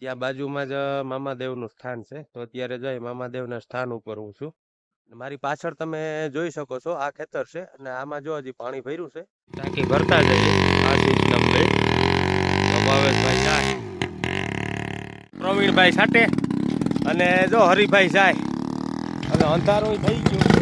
ત્યાં બાજુમાં જ મામાદેવનું સ્થાન છે. તો અત્યારે જઈ મામાદેવના સ્થાન ઉપર હું છું. મારી પાછળ તમે જોઈ શકો છો આ ખેતર છે અને આમાં જો હજી પાણી ભર્યું છે. ટાંકી ભરતા જઈએ. આ સિસ્ટમ ભાવેશભાઈ જાય. પ્રવીણભાઈ સાટે અને જો હરિભાઈ જાય. અને અંધારું થઈ ગયું.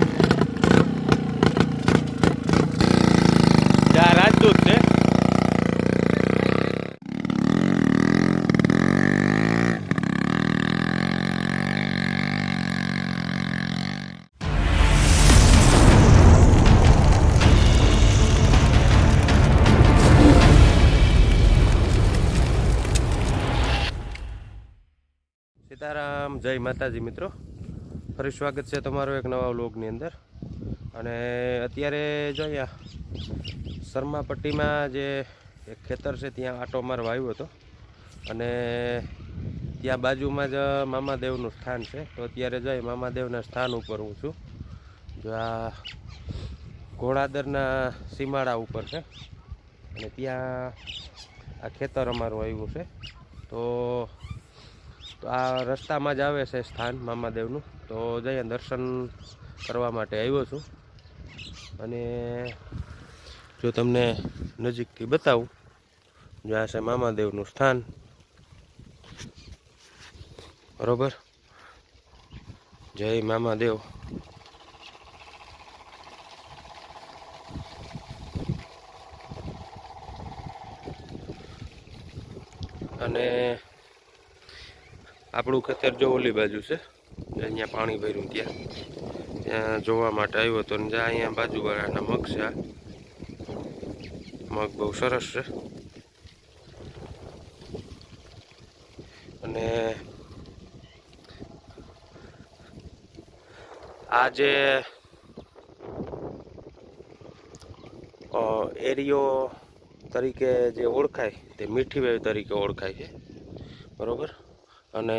માતાજી મિત્રો. ફરી સ્વાગત છે તમારો એક નવા વ્લોગની અંદર. અને અત્યારે જોયા શર્માપટ્ટીમાં જે એક ખેતર છે, ત્યાં આટો મારવા આવ્યો હતો. અને ત્યાં બાજુમાં જ મામાદેવનું સ્થાન છે. તો અત્યારે જઈ મામાદેવના સ્થાન ઉપર હું છું. જો આ ઘોડાદરના સીમાડા ઉપર છે. અને ત્યાં આ ખેતર અમારું આવ્યું છે. તો તો આ રસ્તામાં જ આવે છે સ્થાન મામાદેવનું. તો જઈએ દર્શન કરવા માટે આવ્યો છું. અને જો તમને નજીકથી બતાવું, જો આ છે મામાદેવનું સ્થાન. બરોબર? જય મામાદેવ. અને આપણું ખેતર જો ઓલી બાજુ છે અહીંયા પાણી ભર્યું ત્યાં. ત્યાં જોવા માટે આવ્યો હતો ને જ્યાં અહીંયા બાજુવાળાના મગ છે મગ બહુ સરસ છે. અને આ જે એરિયો તરીકે જે ઓળખાય, તે મીઠી વેવ તરીકે ઓળખાય છે. બરોબર? અને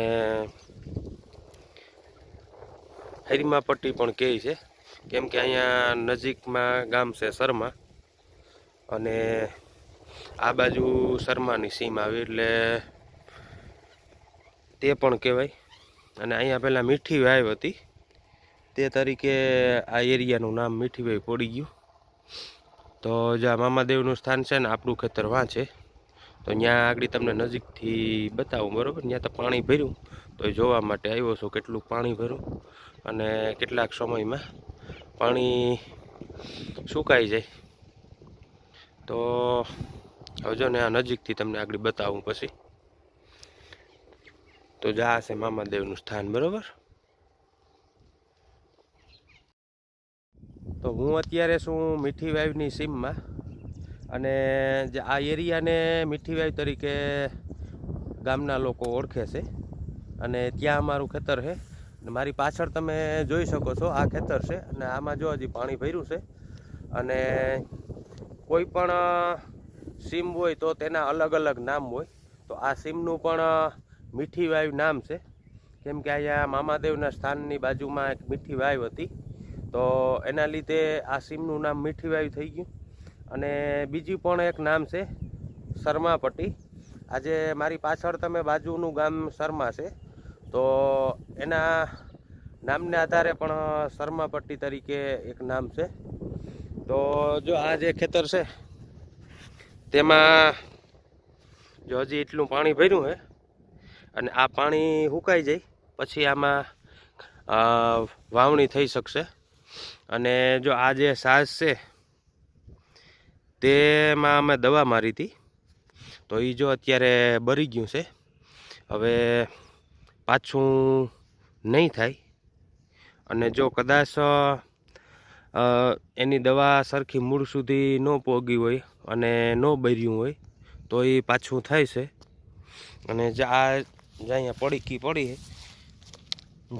હરીમા પટ્ટી પણ કહે છે, કેમ કે અહીંયા નજીકમાં ગામ છે શર્મા. અને આ બાજુ શર્માની સીમ આવી એટલે તે પણ કહેવાય. અને અહીંયા પહેલાં મીઠી વાવ હતી. તે તરીકે આ એરિયાનું નામ મીઠી વાવ પડી ગયું. તો જ્યાં મામાદેવનું સ્થાન છે ને, આપણું ખેતર વાં છે. તો ત્યાં આગળ તમને નજીકથી બતાવું, બરાબર? ત્યાં તો પાણી ભર્યું. તો એ જોવા માટે આવ્યો છું કેટલું પાણી ભર્યું અને કેટલાક સમયમાં પાણી સુકાઈ જાય. તો હવે ને આ નજીકથી તમને આગળ બતાવું પછી. તો જા છે મામાદેવનું સ્થાન, બરાબર? તો હું અત્યારે છું મીઠી વાવની સીમમાં. અને જે આ એરિયાને મીઠી વાવ તરીકે ગામના લોકો ઓળખે છે. અને ત્યાં અમારું ખેતર છે. અને મારી પાછળ તમે જોઈ શકો છો, આ ખેતર છે અને આમાં જો હજી પાણી ભર્યું છે. અને કોઈ પણ સીમ હોય તો તેના અલગ અલગ નામ હોય. તો આ સીમનું પણ મીઠી વાયુ નામ છે. કેમ કે અહીંયા મામાદેવના સ્થાનની બાજુમાં એક મીઠી વાયુ હતી. તો એના લીધે આ સીમનું નામ મીઠી વાયુ થઈ ગયું. અને બીજું પણ એક નામ છે શર્માપટ્ટી. આજે મારી પાછળ તમે બાજુનું ગામ શર્મા છે. તો એના નામને આધારે પણ શર્માપટ્ટી તરીકે એક નામ છે. તો જો આ જે ખેતર છે, તેમાં જો હજી એટલું પાણી ભર્યું છે અને આ પાણી સુકાઈ જાય, પછી આમાં વાવણી થઈ શકશે. અને જો આ જે સાસ છે તેમાં અમે દવા મારી હતી. તો એ જો અત્યારે બરી ગયું છે. હવે પાછું નહીં થાય. અને જો કદાચ એની દવા સરખી મૂળ સુધી ન પોગી હોય અને ન બર્યું હોય, તો એ પાછું થાય છે. અને જા અહીંયા પડીકી પડી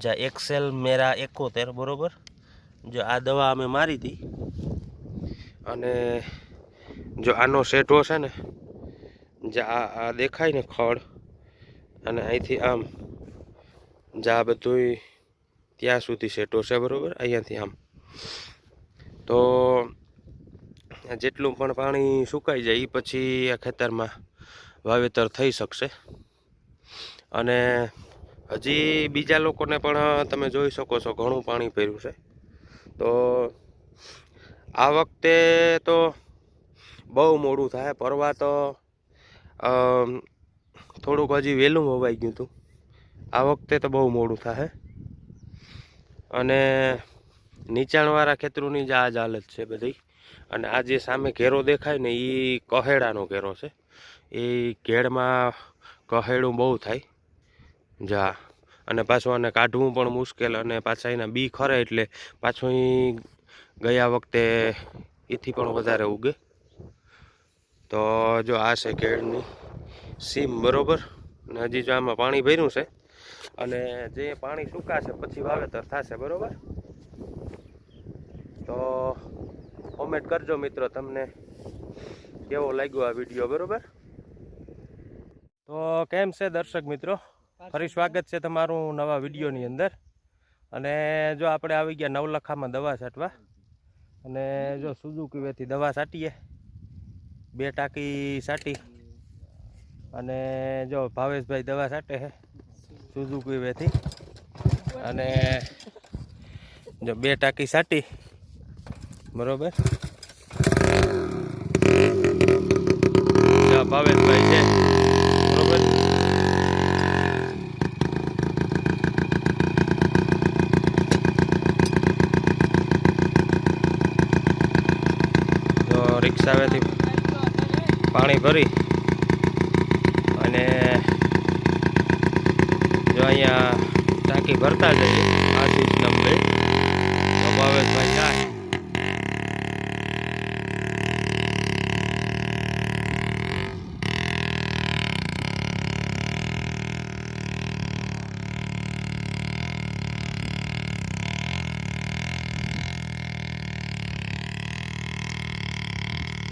જા એક્સેલ મેરા એકોતેર, બરોબર? જો આ દવા અમે મારી હતી. અને જો આનો સેટો છે ને, જે આ આ દેખાય ને ખડ, અને અહીંથી આમ જે બધું ત્યાં સુધી સેટો છે બરાબર? અહીંયાથી આમ. તો જેટલું પણ પાણી સુકાઈ જાય એ પછી આ ખેતરમાં વાવેતર થઈ શકશે. અને હજી બીજા લોકોને પણ તમે જોઈ શકો છો ઘણું પાણી ભર્યું છે. તો આ વખતે તો બહુ મોડું થાય. પરવા તો થોડુંક હજી વહેલું વવાઈ ગયું હતું આ વખતે તો બહુ મોડું થાય. અને નીચાણવાળા ખેતરોની જ આ જ હાલત છે બધી. અને આ જે સામે ઘેરો દેખાય ને એ કહેડાનો ઘેરો છે. એ ઘેડમાં કહેડું બહુ થાય. જા. અને પાછું આને કાઢવું પણ મુશ્કેલ અને પાછા એના બી ખરે એટલે પાછું ગયા વખતે એથી પણ વધારે ઉગે. તો જો આ છે કેળની સીમ બરોબર? અને હજી જો આમાં પાણી ભર્યું છે અને જે પાણી સુકાશે પછી વાવેતર થશે બરોબર? તો કોમેન્ટ કરજો મિત્રો તમને કેવો લાગ્યો આ વીડિયો બરોબર? તો કેમ છે દર્શક મિત્રો? ફરી સ્વાગત છે તમારું નવા વિડીયોની અંદર. અને જો આપણે આવી ગયા નવલખામાં દવા છાંટવા. અને જો સુઝુકી વેથી દવા છાંટીએ. બે ટાંકી સાટી અને જો ભાવેશભાઈ દવા સાટે છે સુઝુકી વેથી. અને જો બે ટાંકી સાટી, બરોબર. ભાવેશભાઈ છે બરોબર જો રિક્ષાવેથી પાણી ભરી અને જો અહીંયા ટાંકી ભરતા જઈએ. આ સિસ્ટમ ભાઈ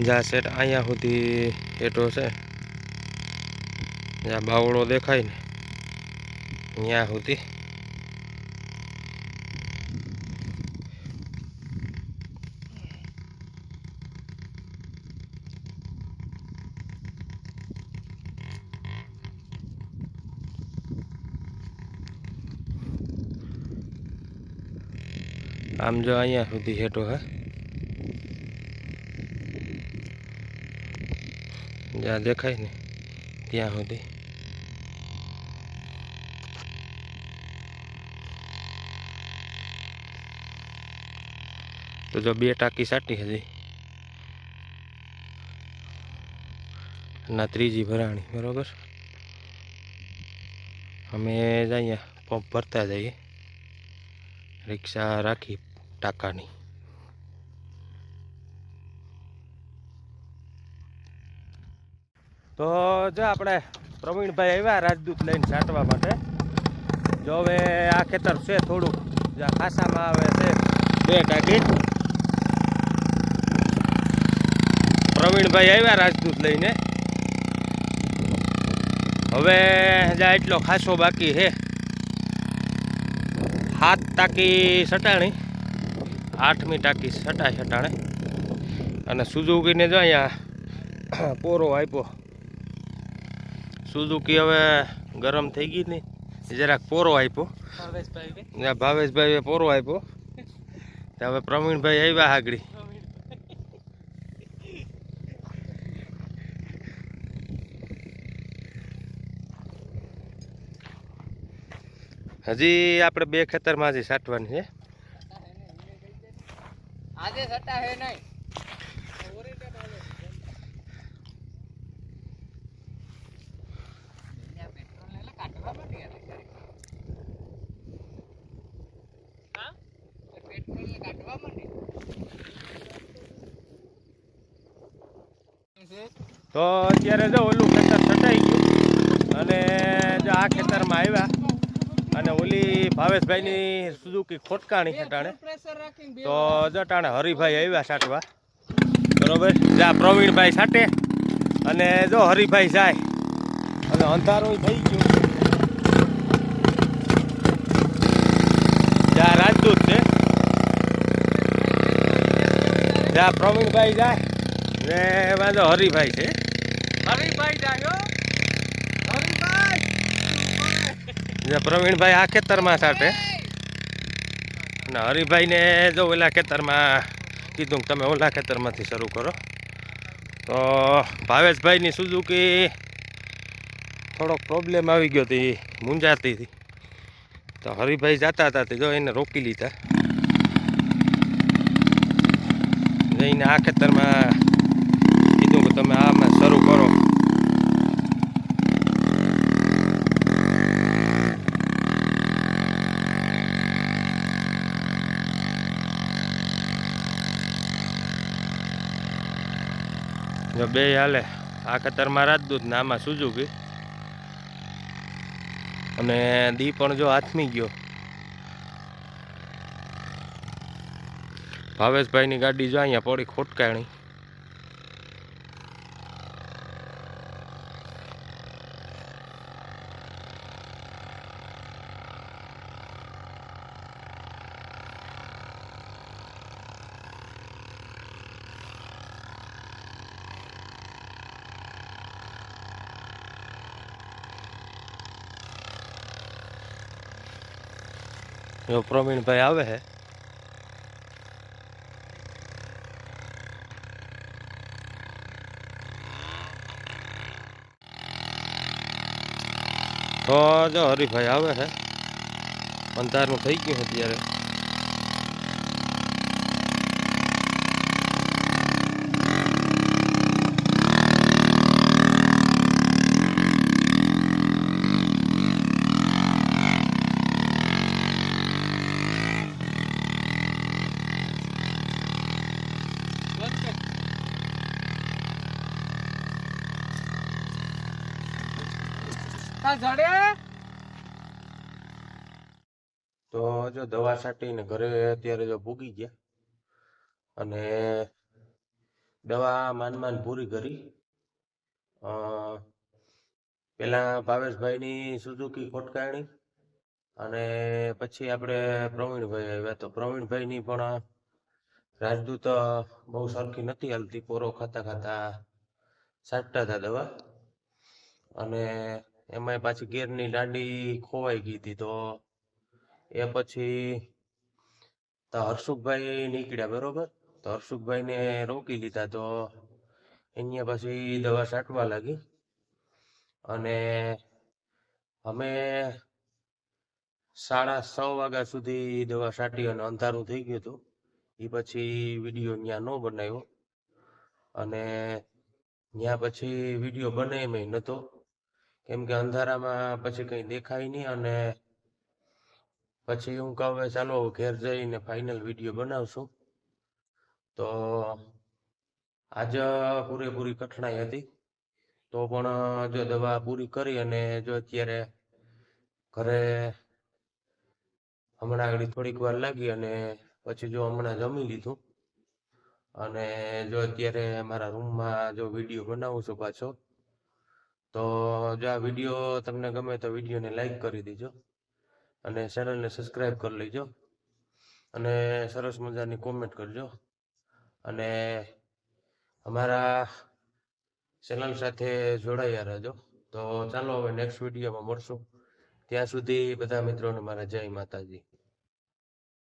જ્યાં સેટ અહીંયા સુધી એટલો છે. જ્યાં બાવળો દેખાય ને, ત્યાં સુધી. આમ જો અહીંયા સુધી હેઠો, હે? જ્યાં દેખાય ને, ત્યાં સુધી. તો જો બે ટાંકી સાટી હજી ના ત્રીજી ભરાણી, બરોબર? અમે જ અહીંયા પંપ ભરતા જઈએ. રિક્ષા રાખી ટાંકાની. તો જો આપણે પ્રવીણભાઈ આવ્યા રાજદૂત લઈને છાંટવા માટે. જો હવે આ ખેતર છે થોડુંક, જ્યાં ખાસામાં આવે છે બે ટાંકી. પ્રવીણભાઈ આવ્યા રાજદૂત લઈને. હવે એટલો ખાસો બાકી છે. હાથ ટાંકી સટાણી. આઠમી ટાંકી છટા છટાણે. અને સુઝુકીને જો અહીંયા પોરો આપ્યો. સુઝુકી હવે ગરમ થઈ ગઈ ને જરાક પોરો આપ્યો. ભાવેશભાઈએ પોરો આપ્યો. તો હવે પ્રવીણભાઈ આવ્યા આગળ. હજી આપણે બે ખેતરમાં હજી સાટવાની છે. આજે સટ્ટા હે નહીં. તો અત્યારે જો ઓલું ખેતર છટાઈ ગયું. અને જો આ ખેતરમાં આવ્યા. ઓલી ભાવેશભાઈની સુઝુકી ખોટકાણી છટાણે તો જટાણે હરિભાઈ આવ્યા સાટવા. બરોબર? જા, પ્રવીણભાઈ સાટે. અને જો હરિભાઈ જાય. અને અંધારું થઈ ગયું. જ્યાં રાજદૂત છે. જ્યાં પ્રવીણભાઈ જાય. ને જો હરિભાઈ છે. હરિભાઈ જાયો હરીભાઈ જે પ્રવીણભાઈ આ ખેતરમાં સાટે અને હરિભાઈને જો ઓલા ખેતરમાં કીધું કે તમે ઓલા ખેતરમાંથી શરૂ કરો. તો ભાવેશભાઈની સુઝુકી થોડોક પ્રોબ્લેમ આવી ગયો હતી, મૂંઝાતી હતી. તો હરિભાઈ જતા હતા તે જો એને રોકી લીધા. જઈને આ ખેતરમાં કીધું કે તમે આમાં શરૂ કરો. જો બે હાલે. આ ખેતરમાં રાજદૂત ને આમાં સુઝુકી. અને દી પણ જો હાથમી ગયો. ભાવેશભાઈની ગાડી જો અહીંયા પડી ખોટકાણી. જો પ્રવીણભાઈ આવે છે તો જો હરિભાઈ આવે છે અંધારું થઈ ગયું છે અત્યારે જડે તો જો દવા છાંટીને ઘરે અત્યારે જો ભૂગી ગયા અને દવા માન માંડ પૂરી કરી પેલા ભાવેશભાઈની સુઝુકી ખોટકાણી અને પછી આપણે પ્રવીણભાઈ આવ્યા. તો પ્રવીણભાઈની પણ રાજદૂત બહુ સરખી નથી હાલતી, પોરો ખાતા ખાતા છાંટતા હતા દવા. અને એમાંય પાછી ગેરની દાંડી ખોવાઈ ગઈ હતી તો એ પછી તો હર્ષુખભાઈ નીકળ્યા, બરોબર? તો હર્ષુખભાઈને રોકી લીધા તો અહીંયા પછી દવા છાંટવા લાગી. અને અમે સાડા છ વાગ્યા સુધી દવા છાંટી અને અંધારું થઈ ગયું હતું. એ પછી વીડિયો ત્યાં ન બનાવ્યો. અને ત્યાં પછી વીડિયો બને એમ નહોતો કેમ કે અંધારામાં પછી કંઈ દેખાય નહીં અને પછી હું કહું, હવે ચાલો ઘેર જઈને ફાઇનલ વીડિયો બનાવશું. તો આજ પૂરેપૂરી કઠણાઈ હતી. તો પણ, જો દવા પૂરી કરી અને જો અત્યારે ઘરે હમણાં આગળ થોડીક વાર લાગી અને પછી જો હમણાં જમી લીધું અને જો અત્યારે મારા રૂમમાં જો વીડિયો બનાવું છું પાછો તો જો આ વીડિયો તમને ગમે તો વિડીયોને લાઈક કરી દેજો અને ચેનલને સબસ્ક્રાઈબ કરી લેજો અને સરસ મજાની કોમેન્ટ કરજો. અને અમારા ચેનલ સાથે જોડાયા રહેજો. તો ચાલો હવે નેક્સ્ટ વિડીયોમાં મળશું. ત્યાં સુધી બધા મિત્રોને મારા જય માતાજી.